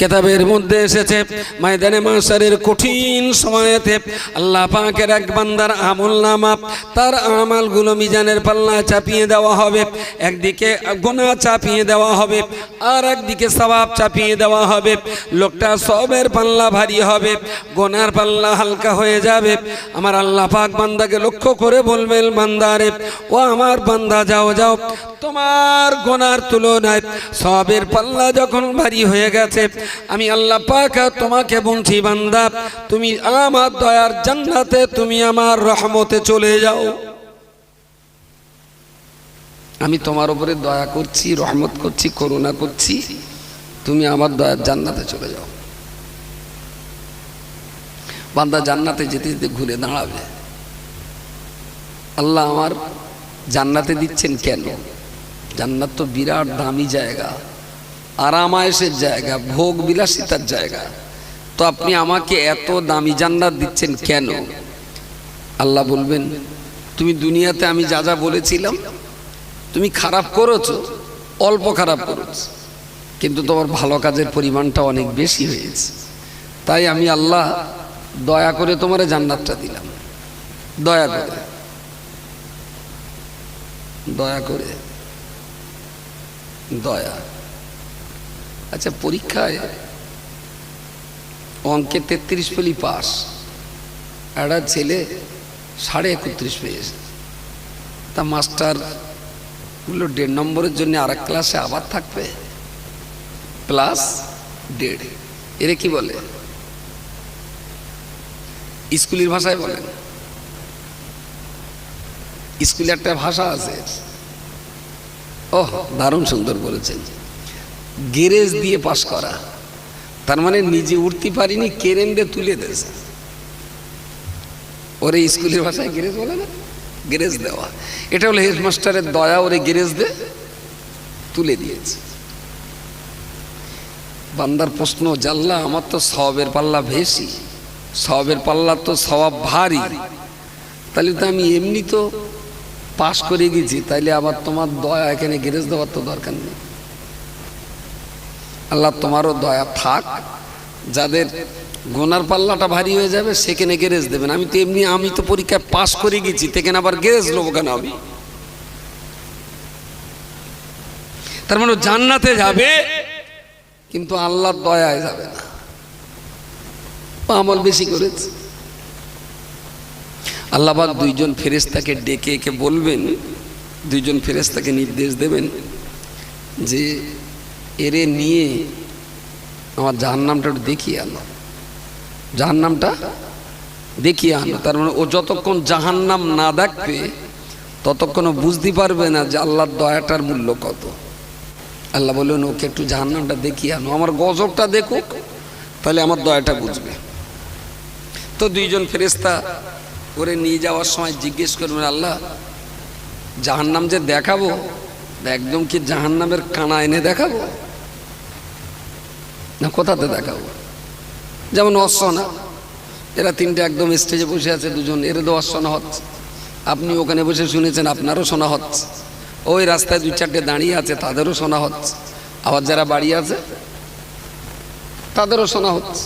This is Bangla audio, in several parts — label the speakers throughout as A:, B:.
A: কেতাবের মধ্যে এসেছে, ময়দানে মাসারের কঠিন সময়েতে আল্লাহ পাকের এক বান্দার আমল নামা তার আমালগুলো মিজানের পাল্লা চাপিয়ে দেওয়া হবে, একদিকে গোনা চাপিয়ে দেওয়া হবে, আর একদিকে সবাব চাপিয়ে দেওয়া হবে, লোকটা সবের পাল্লা ভারী হবে, গোনার পাল্লা হালকা হয়ে যাবে। আমার আল্লাহ পাক বান্দাকে লক্ষ্য করে বলবেন বান্দারে ও আমার বান্দা, যাও যাও, তোমার গোনার তুলনায় সবের পাল্লা যখন ভারী হয়ে গেছে আমি আল্লাহ পাক তোমাকে বলছি, বান্দা, তুমি আমার দয়ার জান্নাতে তুমি আমার রহমতে চলে যাও। আমি তোমার উপরে দয়া করছি, রহমত করছি, করুণা করছি, তুমি আমার দয়ার জান্নাতে চলে যাও। বান্দা, জান্নাতে যেতে যেতে ঘুরে দাঁড়াবে। আল্লাহ আমার জান্নাতে দিচ্ছেন কেন? জান্নাত তো বিরাট দামি জায়গা। আরামায়েশের জায়গা ভোগ বিলাসিতার জায়গা। তো আপনি আমাকে এত দামি জান্নাত দিচ্ছেন কেন? আল্লাহ বলবেন, তুমি দুনিয়াতে আমি যা যা বলেছিলাম, তুমি খারাপ করেছ, অল্প খারাপ করেছ। কিন্তু তোমার ভালো কাজের পরিমাণটা অনেক বেশি হয়েছে। তাই আমি আল্লাহ দয়া করে তোমার জান্নাতটা দিলাম। দয়া করে। দয়া করে। দয়া। আচ্ছা পরীক্ষায় অঙ্কে তেত্রিশ পেলি পাস। একটা ছেলে সাড়ে একত্রিশ পেয়েছে। তা মাস্টার বলল, দেড় নম্বরের জন্য আর ক্লাসে আবার থাকবে? প্লাস দেড়। এরে কি বলে? স্কুলের ভাষায় বলেন। স্কুলে একটা ভাষা আছে। ওহ, দারুণ সুন্দর বলেছেন। গেরেজ দিয়ে পাস করা। তার মানে নিজে উঠতে পারিনি কেরেন দিয়ে তুলে দিয়েছে। ওরে স্কুলের ভাষায় গেরেজ বলে না? গেরেজ দেওয়া। এটা হলো হেডমাস্টারের দয়া, ওরে গেরেজ দে, তুলে দিয়েছে। বান্দার প্রশ্ন, জাল্লা, আমার তো সবের পাল্লা ভেসি। সবের পাল্লা তো স্বভাব ভারী। তাহলে তো আমি এমনি তো পাশ করে গেছি, তাইলে আবার তোমার দয়া এখানে গেরেজ দেওয়ার তো দরকার নেই। আল্লাহ তোমারও দয়া থাক। যাদের গোনার পাল্লাটা ভারী হয়ে যাবে সেখানে গেরেজ দেবেন। আমি তো এমনি আমি তো পরীক্ষায় পাশ করে গেছি সেখানে আবার গেরেজ নেব কেন আমি? তার মানে জান্নাতে যাবে, কিন্তু আল্লাহর দয়ায় যাবে না। আমল বেশি করেছে। আল্লাহবাক দুইজন ফেরেস্তাকে ডেকে একে বলবেন, দুইজন ফেরেস্তাকে নির্দেশ দেবেন যে এরে নিয়ে আমার জাহার নামটা একটু দেখিয়ে আনো জাহার নামটা দেখিয়ে আনো তার মানে ও যতক্ষণ জাহান নাম না দেখবে, ততক্ষণ বুঝতে পারবে না যে আল্লাহর দয়াটার মূল্য কত। আল্লাহ বললেন, ওকে একটু জাহার নামটা দেখিয়ে আনো। আমার গজবটা দেখুক, তাহলে আমার দয়াটা বুঝবে। তো দুইজন ফেরেস্তা করে নিয়ে যাওয়ার সময় জিজ্ঞেস করবেন, আল্লাহ, জাহান্নাম যে দেখাবো একদম কি জাহান্নামের কানা এনে দেখাবো? না, কোথাতে দেখাবো? যেমন অশ্বনা, এরা তিনটে একদম স্টেজে বসে আছে দুজন, এর তো অশ্বনা হচ্ছে আপনি ওখানে বসে শুনেছেন, আপনারও শোনা হচ্ছে ওই রাস্তায় দু চারটে দাঁড়িয়ে আছে, তাদেরও শোনা হচ্ছে আবার যারা বাড়ি আছে, তাদেরও শোনা হচ্ছে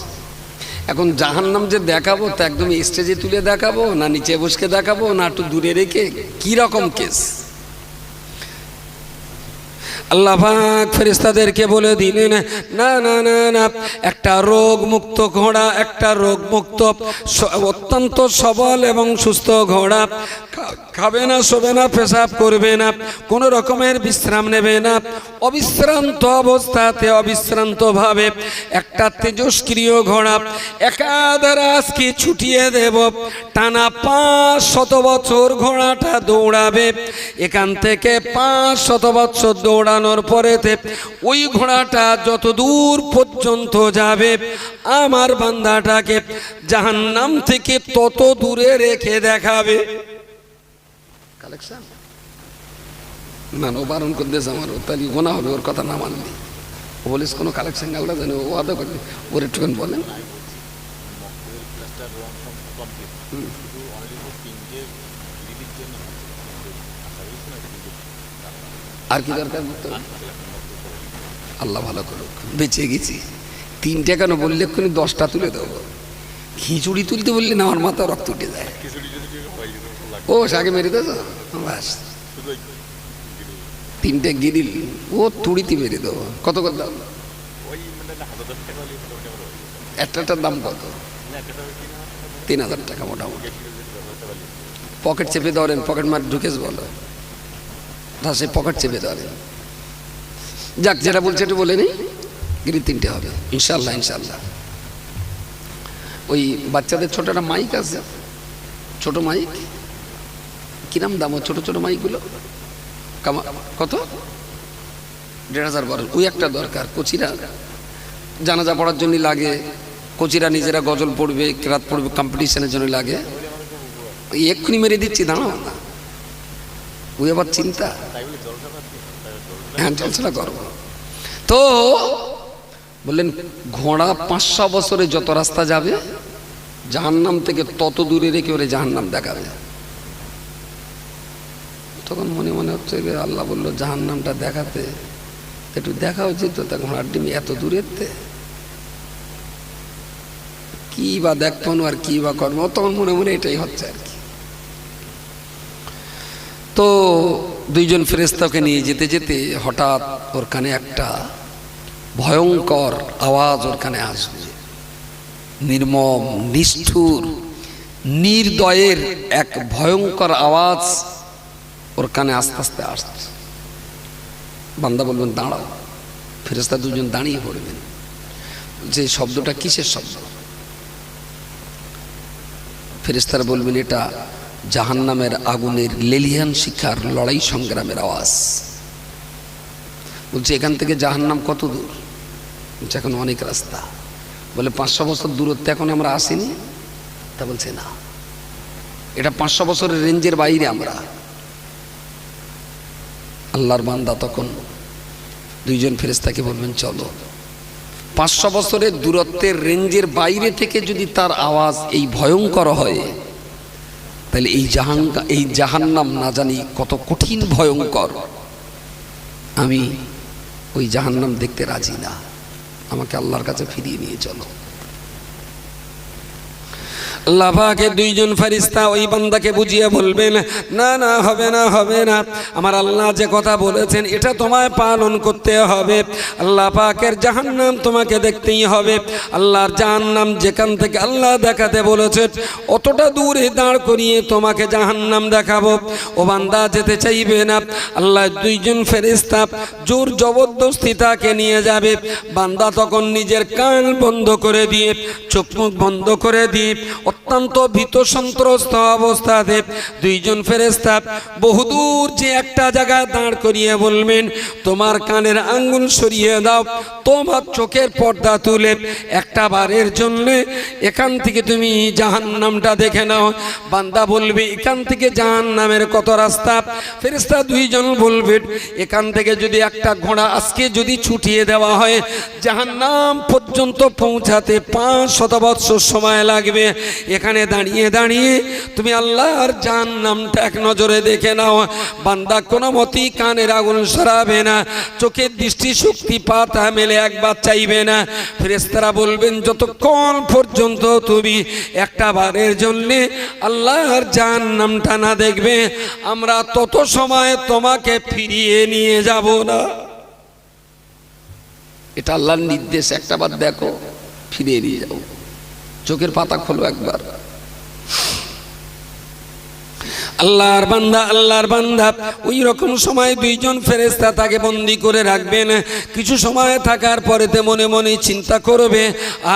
A: এখন জাহান্নাম যে দেখাবো, তা একদম স্টেজে তুলে দেখাবো, না নিচে বসকে দেখাবো, না একটু দূরে রেখে কি রকম কেস আল্লাহ ফেরিস্তাদেরকে বলে দিলেন, না না না না, একটা রোগ মুক্ত ঘোড়া, একটা রোগ মুক্ত অত্যন্ত সবল এবং সুস্থ ঘোড়া খাবে না, শোবে না, পেশাব করবে না, কোনো রকমের বিশ্রাম নেবে না। অবিশ্রান্ত অবস্থাতে অবিশ্রান্ত ভাবে একটা তেজস্ক্রিয় ঘোড়া একাধারে আজকে ছুটিয়ে দেব। টানা পাঁচ শত বছর ঘোড়াটা দৌড়াবে। এখান থেকে পাঁচ শত বছর দৌড়ানোর পরেতে ওই ঘোড়াটা যত দূর পর্যন্ত যাবে, আমার বান্দাটাকে জাহান্নাম থেকে তত দূরে রেখে দেখাবে। কালেকশন? না ও বারণ করে দিয়েছে আমার। তাহলে গোনা হবে, ওর কথা না মানলি বলিস কোনো কালেকশন গাওয়া জানে, ও আদা করবে। ওর একটুখানি বলেন? আর কি দরকার? আল্লাহ ভালো করুক। বেঁচে গেছি। তিনটে কেন বললে এক্ষুনি দশটা তুলে দেবো। খিচুড়ি তুলতে বললে না আমার মাথা রক্ত উঠে যায়। ও শাকে মেরে দেবো বাস। তিনটে গিরিল ও তুড়িতে মেরে দেবো। কত কত দাম? একটাটার দাম কত? তিন হাজার টাকা মোটামুটি। পকেট চেপে ধরেন পকেট মার ঢুকেস বলো। তা সে পকেট চেপে ধরেন যাক যেটা বলছে একটু বলে নিই গিরি তিনটে হবে। ইনশাল্লাহ ইনশাল্লাহ। বাচ্চাদের ছোট একটা মাইক আছে। ছোট মাইক কিরাম দাম? ওই ছোট ছোট মাইকগুলো কামা, কত? দেড় হাজার বারো ওই একটা দরকার, কোচিরা। জানাজা পড়ার জন্য লাগে। কচিরা নিজেরা গজল পড়বে কেরাত পড়বে কম্পিটিশনের জন্য লাগে। ওই এক্ষুনি মেরে দিচ্ছি, দাঁড়াও। না ওই আবার চিন্তা? হ্যাঁ জলসা করব তো বললেন, ঘোড়া পাঁচশো বছরে যত রাস্তা যাবে জাহান্নাম থেকে তত দূরে রেখে ওরে জাহান্নাম দেখাবে। তখন মনে মনে হচ্ছে যে আল্লাহ বলল, জাহান্নামটা দেখাতে, একটু দেখা উচিত তো তা ঘোড়ার ডিম এত দূরের কি বা দেখতো আর কি বা কর্ম তখন মনে মনে এটাই হচ্ছে আর কি। তো দুইজন ফেরেস্তাকে নিয়ে যেতে যেতে হঠাৎ ওর কানে একটা ভয়ঙ্কর আওয়াজ ওর কানে আসবে নির্মম, নিষ্ঠুর, নির্দয়ের এক ভয়ঙ্কর আওয়াজ ওর কানে আস্তে আস্তে আসছে। বান্দা বলবেন, দাঁড়াও ফেরেস্তা দুজন দাঁড়িয়ে পড়বেন। যে শব্দটা কিসের শব্দ? ফেরেস্তারা বলবেন, এটা জাহান্নামের আগুনের লেলিয়ান শিক্ষার লড়াই সংগ্রামের আওয়াজ। বলছে, এখান থেকে জাহান্নাম কত দূর? এখন অনেক রাস্তা। বলে, পাঁচশো বছর দূরত্বে এখন আমরা আসিনি? তা বলছে, না। এটা পাঁচশো বছরের রেঞ্জের বাইরে আমরা। আল্লাহর বান্দা তখন দুইজন ফেরেস্তাকে বলবেন, চলো। পাঁচশো বছরের দূরত্বের রেঞ্জের বাইরে থেকে যদি তার আওয়াজ এই ভয়ঙ্কর হয়, তাহলে এই জাহান এই জাহান্নাম না জানি কত কঠিন ভয়ঙ্কর। আমি ওই জাহান্নাম দেখতে রাজি না। আমাকে আল্লাহর কাছে ফিরিয়ে নিয়ে চলো। পাকে দুইজন ফারিস্তা ওই বান্দাকে বুঝিয়ে বলবেন, না না, হবে না হবে না। আমার আল্লাহ যে কথা বলেছেন, এটা তোমায় পালন করতে হবে। আল্লাহ পাকের জাহান্নাম তোমাকে দেখতেই হবে। আল্লাহর জাহান্নাম যেখান থেকে আল্লাহ দেখাতে বলেছে, অতটা দূরে দাঁড় করিয়ে তোমাকে জাহান্নাম দেখাবো। ও বান্দা, যেতে চাইবে না। আল্লাহ দুইজন ফেরিস্তা জোর জবরদস্তি তাকে নিয়ে যাবে। বান্দা তখন নিজের কান বন্ধ করে দিয়ে, চোখ মুখ বন্ধ করে দিয়ে অত্যন্ত ভীত সন্ত্রস্ত অবস্থাতে দুইজন ফেরেস্তা বহুদূর যে একটা জায়গায় দাঁড় করিয়ে বলবেন তোমার কানের আঙ্গুল সরিয়ে দাও, তোমার চোখের পর্দা তুলে একটা বারের জন্য এখান থেকে তুমি জাহান নামটা দেখে নাও। বান্দা বলবে, এখান থেকে জাহান নামের কত রাস্তা? ফেরেস্তা দুইজন বলবেন এখান থেকে যদি একটা ঘোড়া আজকে যদি ছুটিয়ে দেওয়া হয় জাহান নাম পর্যন্ত পৌঁছাতে পাঁচ শত বৎসর সময় লাগবে। এখানে দাঁড়িয়ে দাঁড়িয়ে তুমি আল্লাহর জান নামটা এক নজরে দেখে নাও। বান্দা কোনো মতেই কানের আগুন সরাবে না, চোখের দৃষ্টি শক্তি পাতা মেলে একবার চাইবে না। ফেরেস্তারা বলবেন, যতক্ষণ পর্যন্ত তুমি একটা বারের জন্যে আল্লাহর জান নামটা না দেখবে, আমরা তত সময় তোমাকে ফিরিয়ে নিয়ে যাব না। এটা আল্লাহর নির্দেশ একটা বার দেখো, ফিরিয়ে নিয়ে যাও চোখের পাতা খোলো একবার। আল্লাহর বান্দা আল্লাহর বান্দা। ওই রকম সময় দুইজন ফেরেস্তা তাকে বন্দি করে রাখবেন। কিছু সময় থাকার পরেতে মনে মনে চিন্তা করবে,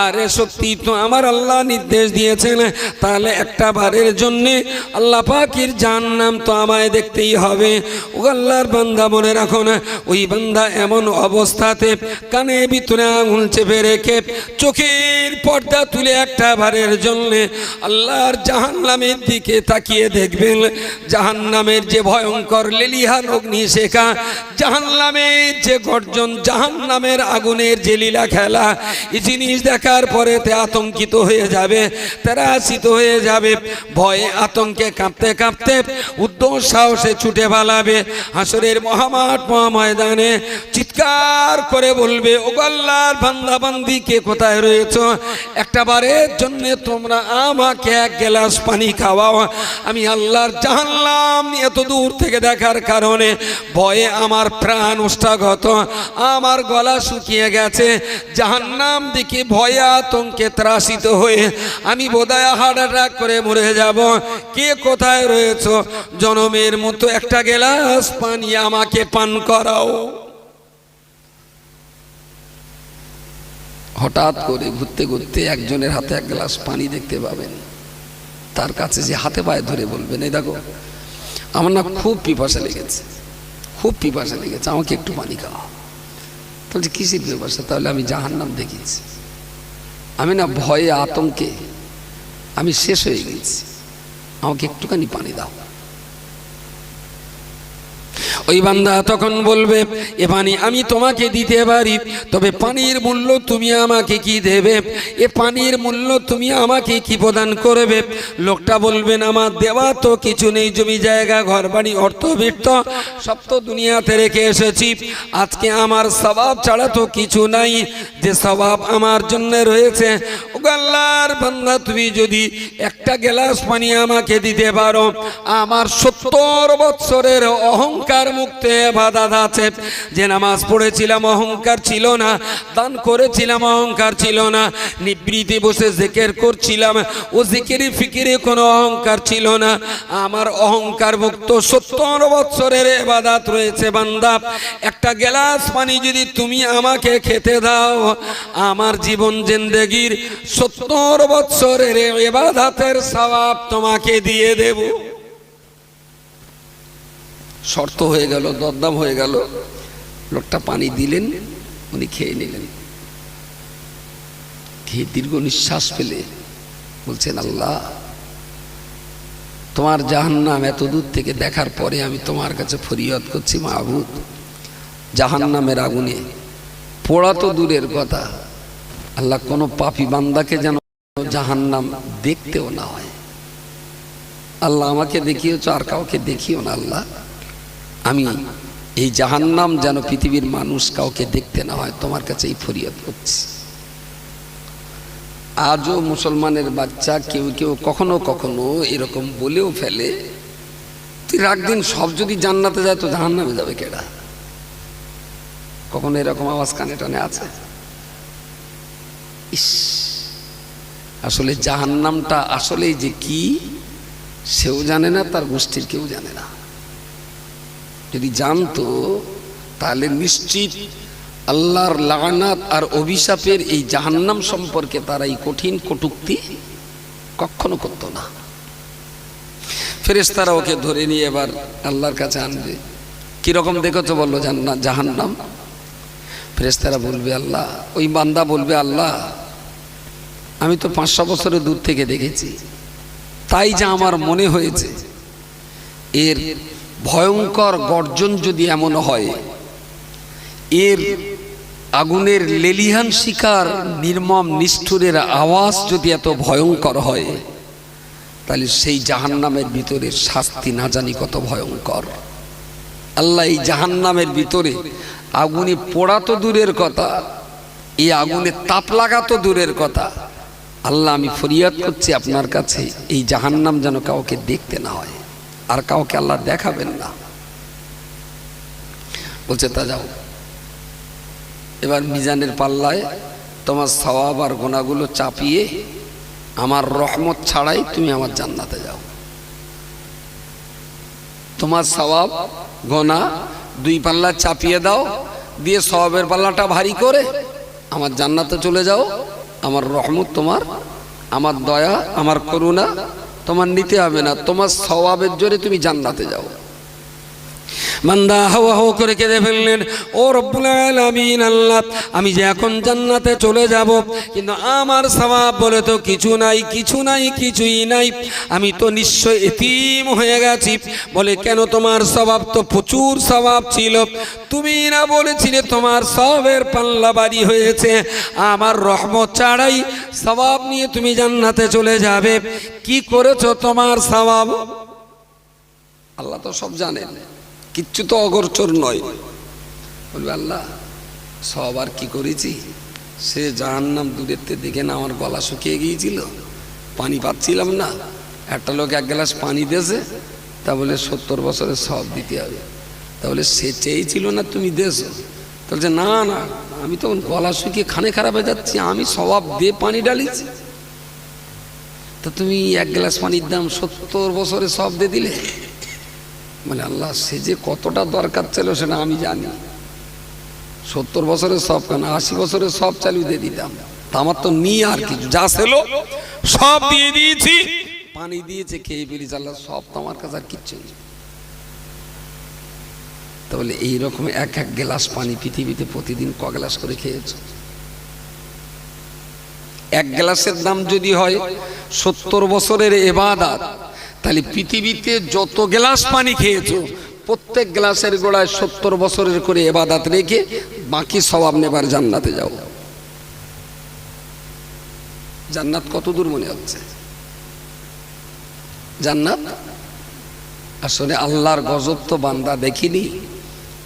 A: আরে সত্যি তো আমার আল্লাহ নির্দেশ দিয়েছেন। তাহলে একটা বারের জন্যে আল্লাহ পাকির জান নাম তো আমায় দেখতেই হবে। ও আল্লাহর বান্দা মনে রাখো না ওই বান্দা এমন অবস্থাতে কানে ভিতরে আঙুল চেপে রেখে চোখের পর্দা তুলে একটা বারের জন্যে আল্লাহর জাহান্নামের দিকে তাকিয়ে দেখবেন। জাহান্নামের যে ভয়ঙ্কর লেলিহান অগ্নিশেখা, জাহান্নামের যে গর্জন, জাহান্নামের আগুনের যে লীলা খেলা, এই জিনিস দেখার পরে তে আতঙ্কিত হয়ে যাবে তেরাসিত হয়ে যাবে, ভয়ে আতঙ্কে কাঁপতে কাঁপতে উদ্যোগ সাহসে ছুটে পালাবে হাসরের মহামাঠ মহাময়দানে। চিৎকার করে বলবে ওগল্লার বান্দা, বান্দি, কে কোথায় রয়েছ? একটা বারের জন্য তোমরা আমাকে এক গ্লাস পানি খাওয়াও। আমি আল্লাহর জাহান্নাম এত দূর থেকে দেখার কারণে ভয়ে আমার প্রাণ উষ্ঠাগত আমার গলা শুকিয়ে গেছে। জাহান্নাম দিকে ভয়ে আতঙ্কে ত্রাসিত হয়ে আমি বোধহয় হার্ট অ্যাটাক করে মরে যাব। কে কোথায় রয়েছ? জনমের মতো একটা গ্লাস পানি আমাকে পান করাও। হঠাৎ করে ঘুরতে ঘুরতে একজনের হাতে এক গ্লাস পানি দেখতে পাবেন। তার কাছে যে হাতে পায়ে ধরে বলবেন, এই দেখো, আমার না খুব পিপাসা লেগেছে, খুব পিপাসা লেগেছে, আমাকে একটু পানি খাওয়া। বলছে, কিসের পিপাসা? তাহলে আমি জাহান্নাম দেখিয়েছি। আমি না ভয়ে আতঙ্কে, আমি শেষ হয়ে গেছি। আমাকে একটুখানি পানি দাও। ওই বান্দা তখন বলবে, এ পানি আমি তোমাকে দিতে পারি, তবে পানির মূল্য তুমি আমাকে কি দেবে? এ পানির মূল্য তুমি আমাকে কি প্রদান করবে? লোকটা বলবেন আমার দেওয়া তো কিছু নেই, জমি জায়গা ঘর বাড়ি অর্থবিত্ত, সব তো দুনিয়াতে রেখে এসেছি। আজকে আমার স্বভাব ছাড়া তো কিছু নাই, যে স্বভাব আমার জন্য রয়েছে। ও আল্লাহর বান্দা, তুমি যদি একটা গ্লাস পানি আমাকে দিতে পারো। আমার সত্তর বৎসরের অহংকার মুক্তে বাধা আছে। যে নামাজ পড়েছিলাম অহংকার ছিল না, দান করেছিলাম অহংকার ছিল না নিবৃত্তি বসে জেকের করছিলাম, ও জিকিরি ফিকিরে কোনো অহংকার ছিল না। আমার অহংকার মুক্ত সত্তর বৎসরের এবাদাত রয়েছে বান্দা। একটা গ্লাস পানি যদি তুমি আমাকে খেতে দাও, আমার জীবন জিন্দেগির সত্তর বৎসরের এবাদাতের সবাব তোমাকে দিয়ে দেব। শর্ত হয়ে গেল, দরদাম হয়ে গেল। লোকটা পানি দিলেন, উনি খেয়ে নিলেন। খেয়ে দীর্ঘ নিঃশ্বাস ফেলে বলছেন, আল্লাহ, তোমার জাহান্নাম এত দূর থেকে দেখার পরে আমি তোমার কাছে ফরিয়াদ করছি মাহবুদ জাহান্নামের আগুনে পোড়া তো দূরের কথা। আল্লাহ কোনো পাপি বান্দাকে যেন জাহান্নাম দেখতেও না হয়। আল্লাহ আমাকে দেখিয়েছ, আর কাউকে দেখিও না আল্লাহ। আমি এই জাহান্নাম যেন পৃথিবীর মানুষ কাউকে দেখতে না হয়, তোমার কাছে এই ফরিয়াদ করছি। আজও মুসলমানের বাচ্চা কেউ কেউ কখনো কখনো এরকম বলেও ফেলে, তুই রাখ দিন, সব যদি জান্নাতে যায় তো জাহান্নামে যাবে কেডা? কখনো এরকম আওয়াজ কানে টানে আছে? ইস। আসলে জাহান্নামটা আসলেই যে কি, সেও জানে না, তার গোষ্ঠীর কেউ জানে না। যদি জানতো, তাহলে নিশ্চিত আল্লাহর লাগানাত আর অভিশাপের এই জাহান্নাম সম্পর্কে তারা এই কঠিন কটুক্তি কখনো করতো না। ফেরেশতারা ওকে ধরে নিয়ে এবার আল্লাহর কাছে আনবে। কীরকম দেখেছ বলল জাহান্নাম? ফেরেশতারা বলবে, আল্লাহ, ওই বান্দা বলবে, আল্লাহ আমি তো পাঁচশো বছরের দূর থেকে দেখেছি। তাই যা আমার মনে হয়েছে। এর ভয়ঙ্কর গর্জন যদি এমন হয়, এর আগুনের লেলিহান শিকার, নির্মম, নিষ্ঠুরের আওয়াজ যদি এত ভয়ঙ্কর হয়, তাহলে সেই জাহান্নামের ভিতরে শাস্তি না জানি কত ভয়ঙ্কর। আল্লাহ এই জাহান্নামের ভিতরে আগুনে পোড়া তো দূরের কথা, এই আগুনে তাপ লাগা তো দূরের কথা আল্লাহ, আমি ফরিয়াদ করছি আপনার কাছে, এই জাহান্নাম যেন কাউকে দেখতে না হয়, আর কাউকে আল্লাহ দেখাবেন না। বলছে, তা যাও। এবার মিজানের পাল্লায় তোমার সওয়াব আর গোনাগুলো চাপিয়ে আমার রহমত ছাড়াই তুমি আমার জান্নাতে যাও। তোমার সওয়াব, গোনা দুই পাল্লা চাপিয়ে দাও, দিয়ে সওয়াবের পাল্লাটা ভারী করে আমার জান্নাতে চলে যাও। আমার রহমত তোমার, আমার দয়া, আমার করুণা তোমার নিতে হবে না। তোমার স্বভাবের জোরে তুমি জান্নাতে যাও। বান্দা হাওয়া হো করে কেঁদে ফেললেন, ও রব্বুল আলামিন আল্লাহ, আমি যে এখন জান্নাতে চলে যাব, কিন্তু আমার সওয়াব বলে তো কিছু নাই কিছু নাই, কিছুই নাই। আমি তো নিশ্চয় এতিম হয়ে গেছি। বলে, কেন তোমার স্বভাব তো প্রচুর স্বভাব ছিল। তুমি না বলেছিলে তোমার সবের পাল্লা বাড়ি হয়েছে। আমার রহমত ছাড়াই স্বভাব নিয়ে তুমি জান্নাতে চলে যাবে। কি করেছ তোমার স্বভাব? আল্লাহ তো সব জানেন। কিচ্ছু তো অগরচর নয়। বলবে, আল্লাহ, সব আর কি করেছি? সে যার নাম দূরের থেকে দেখে না আমার গলা শুকিয়ে গিয়েছিল? পানি পাচ্ছিলাম না। একটা লোক এক গ্লাস পানি দিয়েছে, তা বলে সত্তর বছরের সব দিতে হবে। তাহলে সে চেয়েছিল না তুমি দেছো বলছে, না না, আমি তখন গলা শুকিয়ে খানে খারাপ হয়ে যাচ্ছি, আমি স্বভাব দিয়ে পানি ডালিছি তা তুমি এক গ্লাস পানির দাম সত্তর বছরে সব দিয়ে দিলে? মানে আল্লাহ সে যে কতটা দরকার ছিল সেটা আমি জানি। সত্তর বছরের সব কেন? আশি বছরের সব চালু দিয়ে দিতাম। আমার তো নিয়ে আর কিছু যা ছিল, সব দিয়ে দিয়েছি। পানি দিয়েছে, খেয়ে ফেলিস আল্লাহ, সব তো আমার কাছে আর কিচ্ছু নেই। তাহলে এইরকম এক এক গ্লাস পানি পৃথিবীতে প্রতিদিন ক গ্লাস করে খেয়েছো? এক গ্লাসের দাম যদি হয় সত্তর বছরের এবাদাত তাহলে পৃথিবীতে যত গ্লাস পানি খেয়েছো, প্রত্যেক গ্লাসের গোড়ায় সত্তর বছরের করে এবাদাত রেখে বাকি স্বভাব নেবার জান্নাতে যাও। জান্নাত কত দূর মনে হচ্ছে? জান্নাত? আসলে আল্লাহর গজব তো বান্দা দেখিনি,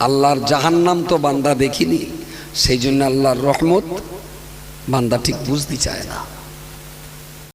A: আল্লাহর জাহান্নাম তো বান্দা দেখিনি সেই জন্য আল্লাহর রহমত বান্দা ঠিক বুঝতে চায় না।